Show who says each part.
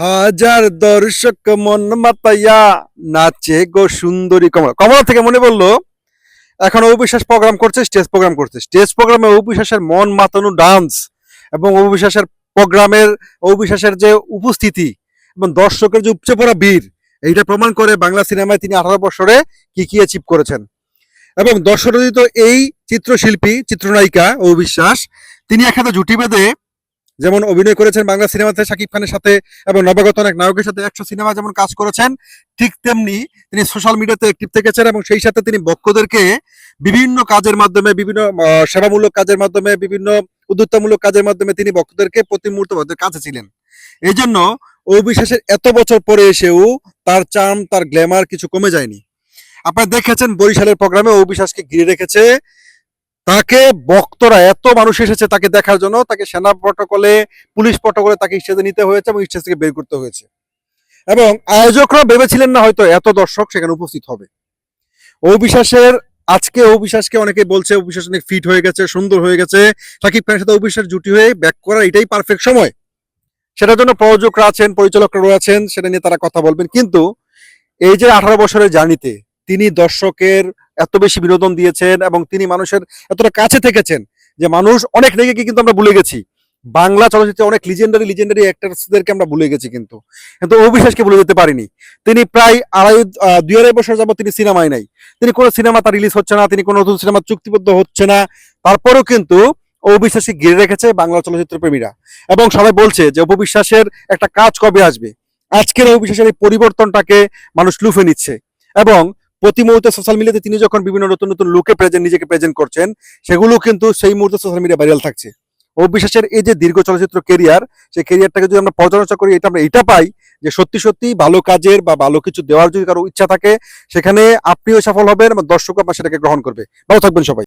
Speaker 1: হাজার দর্শক মন মাতাইয়া নাচে গো সুন্দরী কমলা। কমলা থেকে মনে বলল এখন অবিশ্বাস প্রোগ্রাম করছে, স্টেজ প্রোগ্রাম করছে। স্টেজ প্রোগ্রামে অবিশ্বাসের মন মাতানো ডান্স এবং অবিশ্বাসের প্রোগ্রামের, অবিশ্বাসের যে উপস্থিতি এবং দর্শকের যে উপচে পড়া বীর এইটা প্রমাণ করে বাংলা সিনেমায় তিনি আঠারো বছরে কি কি অ্যাচিভ করেছেন। এবং দর্শকরচিত এই চিত্রশিল্পী, চিত্রনায়িকা অবিশ্বাস, তিনি একসাথে জুটি বেঁধে যেমন অভিনয় করেছেন বাংলা সিনেমাতে শাকিব খানের সাথে এবং নবাগত অনেক নায়কের সাথে একশো সিনেমা যেমন কাজ করেছেন, ঠিক তেমনি তিনি সোশ্যাল মিডিয়াতে অ্যাক্টিভ থেকেছেন এবং সেই সাথে তিনি বক্তদেরকে বিভিন্ন কাজের মাধ্যমে, বিভিন্ন সেবামূলক কাজের মাধ্যমে, বিভিন্ন উদ্যোক্তামূলক কাজের মাধ্যমে তিনি বক্তদেরকে প্রতি মুহূর্তে কাছে ছিলেন। এই জন্য অবিশ্বাসের এত বছর পরে এসেও তার চাম তার গ্ল্যামার কিছু কমে যায়নি। আপনারা দেখেছেন বরিশালের প্রোগ্রামে অবিশ্বাসকে ঘিরে রেখেছে তাকে বক্তরা এত মানুষ এসেছে তাকে দেখার জন্য, তাকে সেনা প্রটোকলে, পুলিশ প্রটোকলে তাকে স্টেজে নিতে হয়েছে এবং স্টেজ থেকে বের করতে হয়েছে। এবং আয়োজকরা ভেবেছিলেন না হয়তো এত দর্শক সেখানে উপস্থিত হবে। অবিশ্বাসের, আজকে অবিশ্বাসকে অনেকে বলছে, অবিশ্বাস অনেক ফিট হয়ে গেছে, সুন্দর হয়ে গেছে। সাকিব খানের সাথে অবিশ্বাস জুটি হয়ে ব্যাক করার এটাই পারফেক্ট সময়। সেটার জন্য প্রযোজকরা আছেন, পরিচালকরা রয়েছেন, সেটা নিয়ে তারা কথা বলবেন। কিন্তু এই যে আঠারো বছরের জার্নিতে তিনি দর্শকের এত বেশি বিনোদন দিয়েছেন এবং তিনি মানুষের এতটা কাছে থেকেছেন যে মানুষ অনেক রেগে কিন্তু আমরা ভুলে গেছি। বাংলা চলচ্চিত্রে অনেক লিজেন্ডারি লিজেন্ডারি অ্যাক্টার্সদেরকে আমরা ভুলে গেছি কিন্তু। কিন্তু অবিশ্বাসকে ভুলে যেতে পারিনি। তিনি প্রায় আড়াই দুই আড়াই বছর যাবত তিনি সিনেমায় নাই। তিনি কোনো সিনেমা তার রিলিজ হচ্ছে না, তিনি কোনো নতুন সিনেমা চুক্তিবদ্ধ হচ্ছে না। তারপরেও কিন্তু অবিশ্বাসী ঘিরে রেখেছে বাংলা চলচ্চিত্র প্রেমীরা এবং সবাই বলছে যে অপবিশ্বাসের একটা কাজ কবে আসবে? আজকের অবিশ্বাসের এই পরিবর্তনটাকে মানুষ লুফে নিচ্ছে এবং প্রতি মুহূর্তে সোশ্যাল মিডিয়াতে তিনি যখন বিভিন্ন নতুন নতুন লোকে প্রেজেন্ট নিজেকে প্রেজেন্ট করছেন, সেগুলো কিন্তু সেই মুহূর্তে সোশ্যাল মিডিয়া ভাইরাল থাকছে। অবিশ্বাসের এই যে দীর্ঘ চলচ্চিত্র কেরিয়ার সেই কেরিয়ারটাকে যদি আমরা পর্যালোচনা করি, এটা আমরা এটা পাই যে সত্যি সত্যি ভালো কাজের বা ভালো কিছু দেওয়ার যদি কারও ইচ্ছা থাকে, সেখানে আপনিও সফল হবেন এবং দর্শক আপনার সেটাকে গ্রহণ করবে। ভালো থাকবেন সবাই।